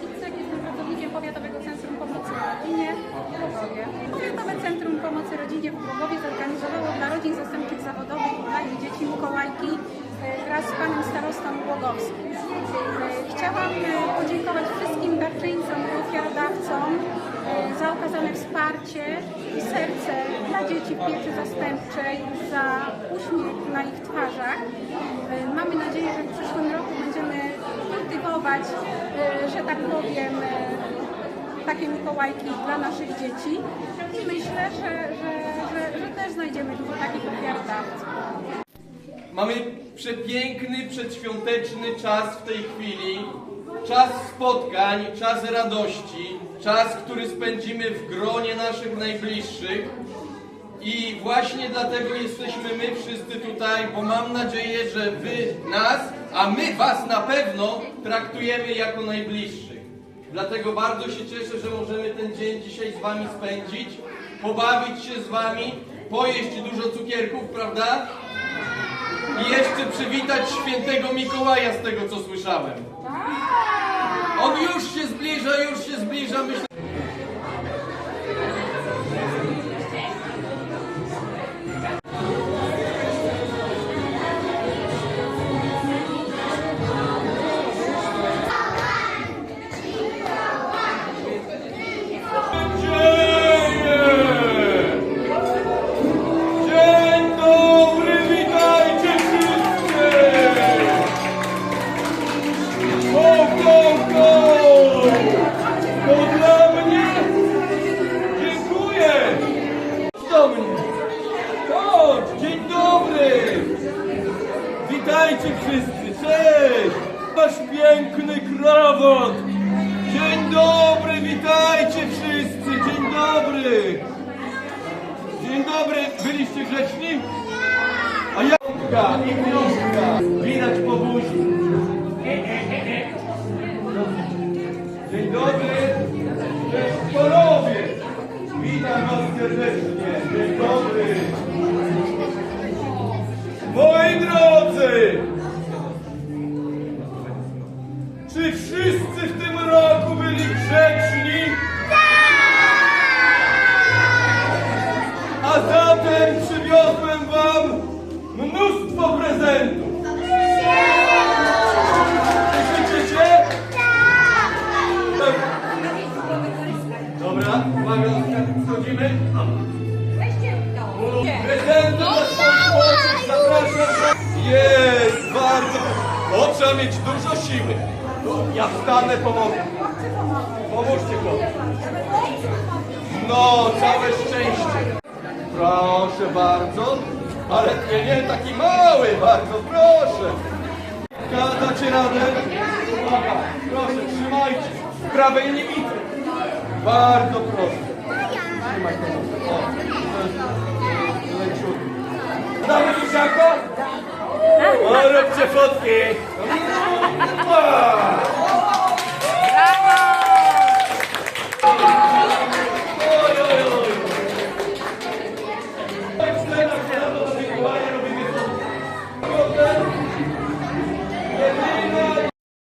Ficek, jestem pracownikiem Powiatowego Centrum Pomocy Rodzinie w Głogowie. Powiatowe Centrum Pomocy Rodzinie w Głogowie zorganizowało dla rodzin zastępczych zawodowych dla dzieci Mikołajki e, wraz z panem starostą Głogowskim. E, Chciałam e, podziękować wszystkim darczyńcom i ofiarodawcom za okazane wsparcie i serce dla dzieci w pieczy zastępczej, za uśmiech na ich twarzach. Mamy nadzieję, że w przyszłym roku będziemy kultywować, że tak powiem, e, takie Mikołajki dla naszych dzieci i myślę, że, że, że, że też znajdziemy dużo takich ofiarodawców. Mamy przepiękny, przedświąteczny czas w tej chwili. Czas spotkań, czas radości, czas, który spędzimy w gronie naszych najbliższych. I właśnie dlatego jesteśmy my wszyscy tutaj, bo mam nadzieję, że wy nas, a my was na pewno traktujemy jako najbliższych. Dlatego bardzo się cieszę, że możemy ten dzień dzisiaj z wami spędzić, pobawić się z wami, pojeść dużo cukierków, prawda? I jeszcze przywitać świętego Mikołaja z tego co słyszałem. On już się zbliża, już się zbliża, Witajcie wszyscy, cześć! Masz piękny krawat! Dzień dobry, witajcie wszyscy, dzień dobry! Dzień dobry, byliście grzeczni? A ja i książka, widać po buzi. Dzień dobry, cześć panowie, witam was serdecznie, dzień dobry. Moi drodzy, Dobra, uwaga, schodzimy. Prezenty dla swoich młodszych, zapraszam. Jest, bardzo. O, trzeba mieć dużo siły. No, Ja wstanę, pomogę. Pomóżcie chłopcy. No, całe szczęście. Proszę bardzo. Ale nie, nie, taki mały, bardzo proszę. Dacie radę? Uwaga, proszę, trzymajcie. Prawej nie widzę. Bardzo proszę. Trzymaj to. O, to jest leciutko. Dzieciaka? O, róbcie fotki.